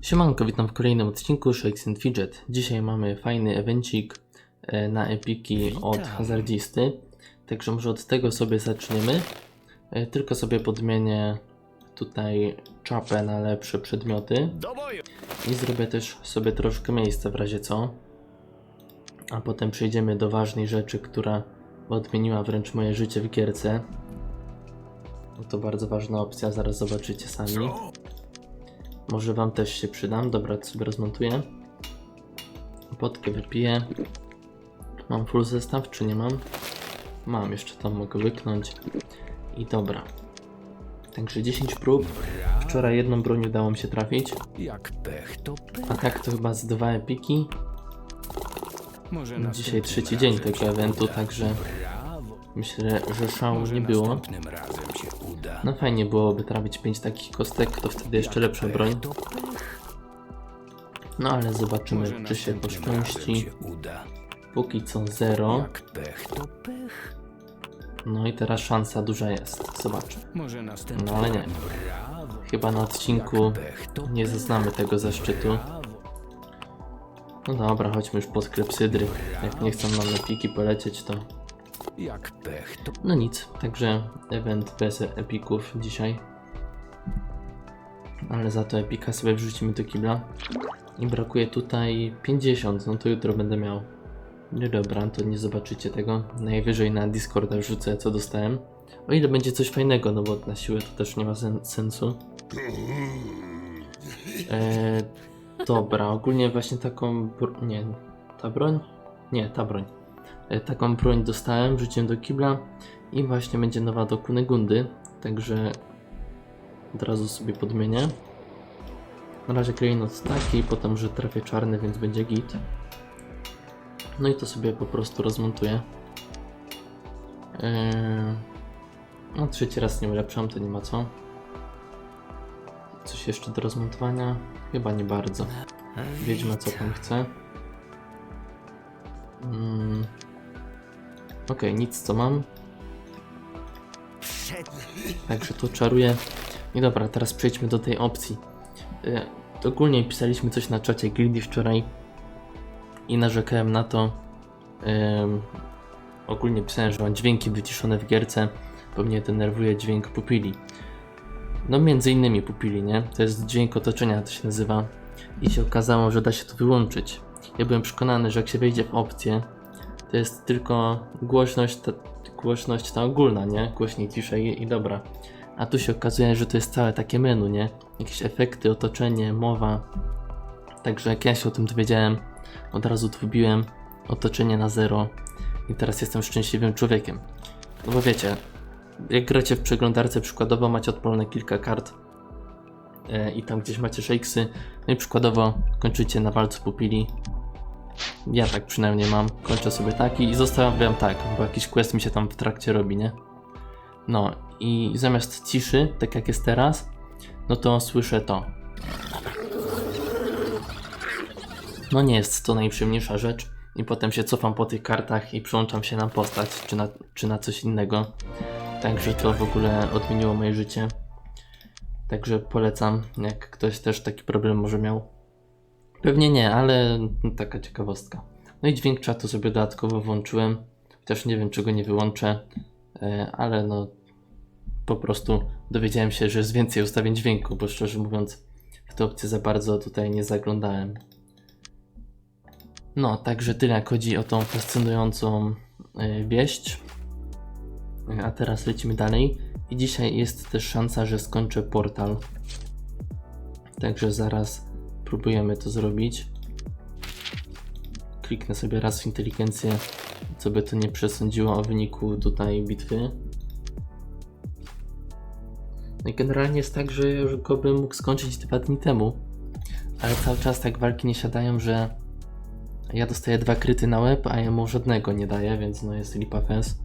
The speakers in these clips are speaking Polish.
Siemanko, witam w kolejnym odcinku Shakes and Fidget. Dzisiaj mamy fajny evencik e, na epiki od Witam. hazardzisty. Także może od tego sobie zaczniemy. E, Tylko sobie podmienię tutaj czapę na lepsze przedmioty. I zrobię też sobie troszkę miejsca w razie co. A potem przejdziemy do ważnej rzeczy, która odmieniła wręcz moje życie w gierce. To bardzo ważna opcja, zaraz zobaczycie sami. Może wam też się przydam. Dobra, to sobie rozmontuję. Potkę wypiję. Mam full zestaw, czy nie mam? Mam, jeszcze tam mogę łyknąć. I dobra. Także 10 prób. Wczoraj jedną broń udało mi się trafić. Jak pech, to pech. A tak to chyba z dwa epiki. Może Dzisiaj następnym trzeci dzień tego eventu, także myślę, że szału nie było. następnym razem się uda. No fajnie byłoby trafić 5 takich kostek, to wtedy jeszcze lepsza broń. No ale zobaczymy, czy się poszczęści. Póki co zero. Jak pech, to pech. No i teraz szansa duża jest. Zobaczę. No ale nie. Chyba na odcinku nie zaznamy tego zaszczytu. No dobra, chodźmy już pod klepsydry. Jak nie chcą nam na piki polecieć, to Jak pech, to no nic. Także event bez epików dzisiaj. Ale za to epika sobie wrzucimy do kibla. I brakuje tutaj 50, no to jutro będę miał. No dobra, to nie zobaczycie tego. Najwyżej na Discorda wrzucę co dostałem. O ile będzie coś fajnego, no bo na siłę to też nie ma sen sensu. E, dobra, ogólnie właśnie taką. Nie, ta broń? Nie, ta broń. E, taką broń dostałem, wrzuciłem do kibla i właśnie będzie nowa do Kunegundy, także od razu sobie podmienię. Na razie klejnot taki, potem że trafię czarny, więc będzie git. No i to sobie po prostu rozmontuję. Eee, no trzeci raz nie ulepszam, to nie ma co. Coś jeszcze do rozmontowania? Chyba nie bardzo. Wiedźmy co tam chce. Mm. Okej, nic co mam. Także to czaruję. I dobra, teraz przejdźmy do tej opcji. Y, ogólnie pisaliśmy coś na czacie Gildii wczoraj i narzekałem na to. ym, ogólnie pisałem, że mam dźwięki wyciszone w gierce, bo mnie denerwuje dźwięk pupili. No między innymi pupili, nie? To jest dźwięk otoczenia, to się nazywa. I się okazało, że da się to wyłączyć. Ja byłem przekonany, że jak się wejdzie w opcję, to jest tylko głośność, ta, głośność ta ogólna, nie? Głośniej, ciszej i, dobra. A tu się okazuje, że to jest całe takie menu, nie? Jakieś efekty, otoczenie, mowa. Także jak ja się o tym dowiedziałem, od razu tu wbiłem otoczenie na zero i teraz jestem szczęśliwym człowiekiem. No bo wiecie, jak gracie w przeglądarce przykładowo macie odpalone kilka kart e, i tam gdzieś macie shakesy, no i przykładowo kończycie na walcu pupili. Ja tak przynajmniej mam. Kończę sobie taki i zostawiam tak, bo jakiś quest mi się tam w trakcie robi, nie? No i zamiast ciszy, tak jak jest teraz, no to słyszę to. No nie jest to najprzyjemniejsza rzecz. I potem się cofam po tych kartach i przełączam się na postać, czy na, czy na coś innego. Także to w ogóle odmieniło moje życie. Także polecam, jak ktoś też taki problem może miał. Pewnie nie, ale taka ciekawostka. No i dźwięk czatu sobie dodatkowo włączyłem. Chociaż nie wiem, czego nie wyłączę, e, ale no po prostu dowiedziałem się, że jest więcej ustawień dźwięku, bo szczerze mówiąc w tę opcję za bardzo tutaj nie zaglądałem. No, także tyle jak chodzi o tą fascynującą e, wieść. E, A teraz lecimy dalej. I dzisiaj jest też szansa, że skończę portal. Także zaraz próbujemy to zrobić. Kliknę sobie raz inteligencję, co by to nie przesądziło o wyniku tutaj bitwy. No i generalnie jest tak, że już go bym mógł skończyć dwa dni temu, ale cały czas tak walki nie siadają, że ja dostaję dwa kryty na łeb, a jemu żadnego nie daję, więc no jest lipa fest.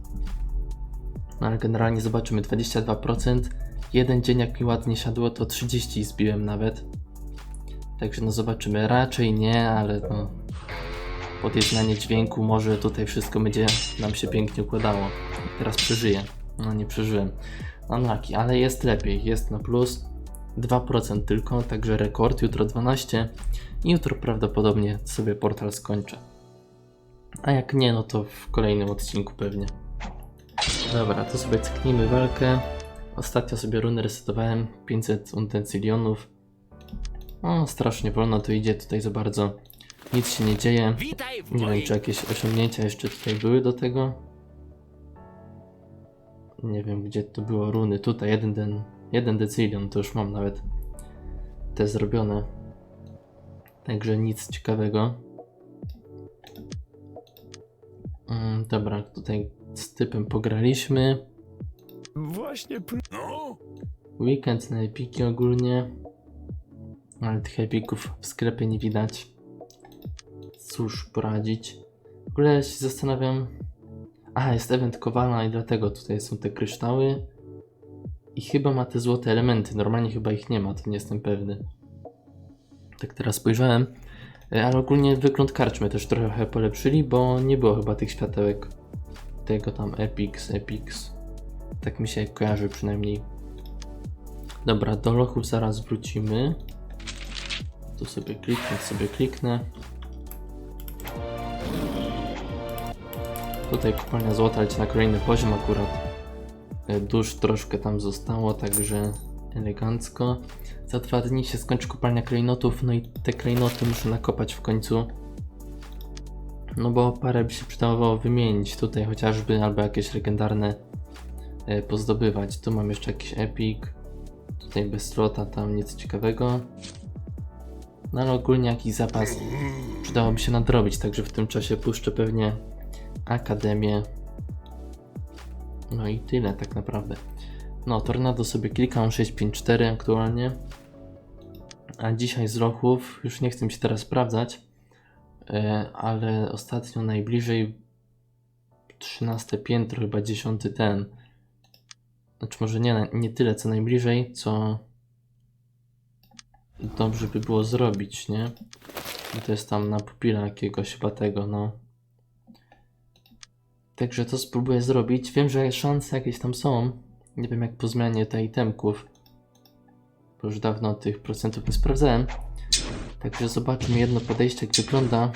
No ale generalnie zobaczymy, 22%. Jeden dzień jak mi ładnie siadło, to 30 zbiłem nawet. Także no zobaczymy, raczej nie, ale no podjednanie dźwięku może tutaj wszystko będzie nam się pięknie układało. Teraz przeżyję. No nie przeżyłem. Unlucky, ale jest lepiej, jest na plus. 2% tylko, także rekord, jutro 12 i jutro prawdopodobnie sobie portal skończę. A jak nie, no to w kolejnym odcinku pewnie. Dobra, to sobie cyknijmy walkę. Ostatnio sobie runy resetowałem, 500 utensilionów. O, strasznie wolno to idzie tutaj za bardzo. Nic się nie dzieje. Witaj w Nie wiem, czy jakieś osiągnięcia jeszcze tutaj były do tego. Nie wiem, gdzie to było runy. Tutaj jeden, den, jeden decylion, to już mam nawet te zrobione. Także nic ciekawego. Mm, dobra, tutaj z typem pograliśmy. Właśnie. No? Weekend na epiki ogólnie. Ale tych epików w sklepie nie widać. Cóż poradzić. W ogóle ja się zastanawiam. A, jest event Kowala i dlatego tutaj są te kryształy. I chyba ma te złote elementy. Normalnie chyba ich nie ma, to nie jestem pewny. Tak teraz spojrzałem. E, Ale ogólnie wygląd karczmy też trochę polepszyli, bo nie było chyba tych światełek. Tego tam Epics, Epics. Tak mi się kojarzy przynajmniej. Dobra, do lochów zaraz wrócimy. Tu sobie kliknę, sobie kliknę. Tutaj kopalnia złota leci na kolejny poziom akurat. E, Dusz troszkę tam zostało, także elegancko. Za dwa dni się skończy kopalnia klejnotów, no i te klejnoty muszę nakopać w końcu. No bo parę by się przydało wymienić tutaj chociażby, albo jakieś legendarne e, pozdobywać. Tu mam jeszcze jakiś epic. Tutaj bez slota, tam nic ciekawego. No ale ogólnie jakiś zapas przydałoby się nadrobić, także w tym czasie puszczę pewnie Akademię. No i tyle tak naprawdę. No, Tornado sobie klikam 654 aktualnie. A dzisiaj z lochów, już nie chcę mi się teraz sprawdzać, e, ale ostatnio najbliżej 13 piętro, chyba 10 ten. Znaczy może nie, nie tyle co najbliżej, co dobrze by było zrobić, nie? I to jest tam na pupila jakiegoś chyba tego, no. Także to spróbuję zrobić. Wiem, że szanse jakieś tam są. Nie wiem jak po zmianie tej itemków. Bo już dawno tych procentów nie sprawdzałem. Także zobaczmy jedno podejście jak wygląda.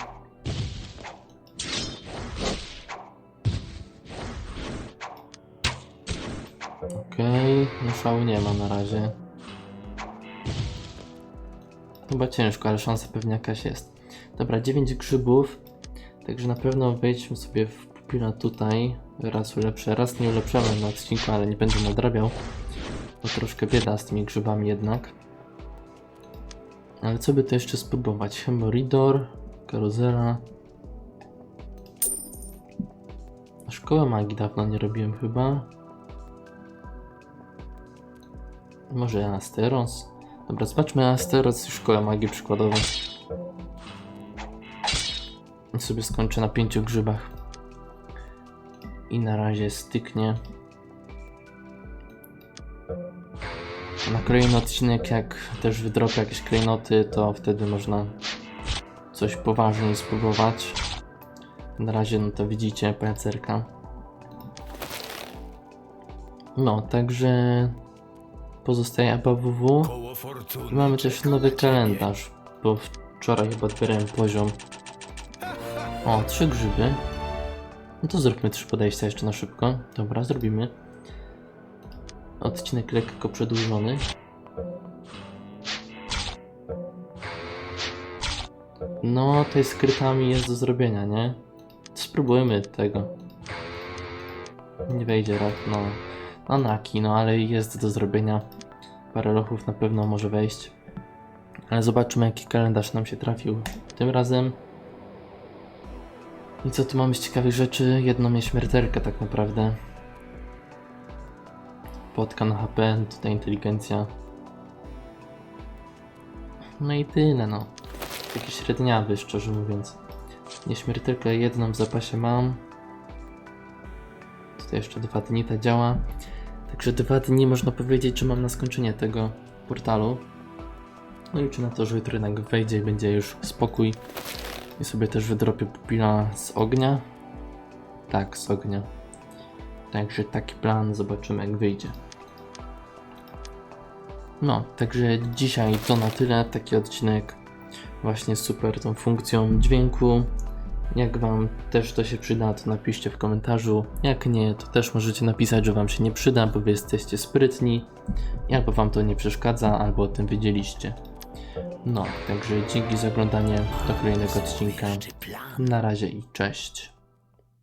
Okej, no szału nie ma na razie. Chyba ciężko, ale szansa pewnie jakaś jest. Dobra, 9 grzybów. Także na pewno wejdźmy sobie w pupila tutaj. Raz ulepszę, raz nie ulepszałem na odcinku, ale nie będę nadrabiał. Bo troszkę bieda z tymi grzybami jednak. Ale co by to jeszcze spróbować? Hemoridor, karuzela. Szkołę magii dawno nie robiłem chyba. Może Asteros? Dobra, zobaczmy Asteros i Szkołę Magii przykładowo. I sobie skończę na pięciu grzybach. I na razie styknie. Na kolejny odcinek, jak też wydropię jakieś klejnoty, to wtedy można coś poważniej spróbować. Na razie, no to widzicie, pajacerka. No, także pozostaje ABWW. I mamy też nowy kalendarz, bo wczoraj chyba odbierałem poziom. O, trzy grzyby. No to zróbmy trzy podejścia jeszcze na szybko. Dobra, zrobimy. Odcinek lekko przedłużony. No, tej z krytami jest do zrobienia, nie? Spróbujmy tego. Nie wejdzie rok, no. No naki, no ale jest do zrobienia. Parę lochów na pewno może wejść. Ale zobaczymy jaki kalendarz nam się trafił tym razem. I co tu mamy z ciekawych rzeczy? Jedną nieśmiertelkę tak naprawdę. Potka na HP, tutaj inteligencja. No i tyle no. Taki średniawy szczerze mówiąc. Nieśmiertelkę jedną w zapasie mam. Tutaj jeszcze dwa dni ta działa. Także dwa dni można powiedzieć, że mam na skończenie tego portalu. No i liczę na to, że jutro jednak wejdzie i będzie już spokój. I sobie też wydropię pupila z ognia. Tak, z ognia. Także taki plan, zobaczymy jak wyjdzie. No, także dzisiaj to na tyle. Taki odcinek właśnie super tą funkcją dźwięku. Jak Wam też to się przyda, to napiszcie w komentarzu. Jak nie, to też możecie napisać, że Wam się nie przyda, bo Wy jesteście sprytni, albo Wam to nie przeszkadza, albo o tym wiedzieliście. No, także dzięki za oglądanie do kolejnego odcinka. Na razie i cześć.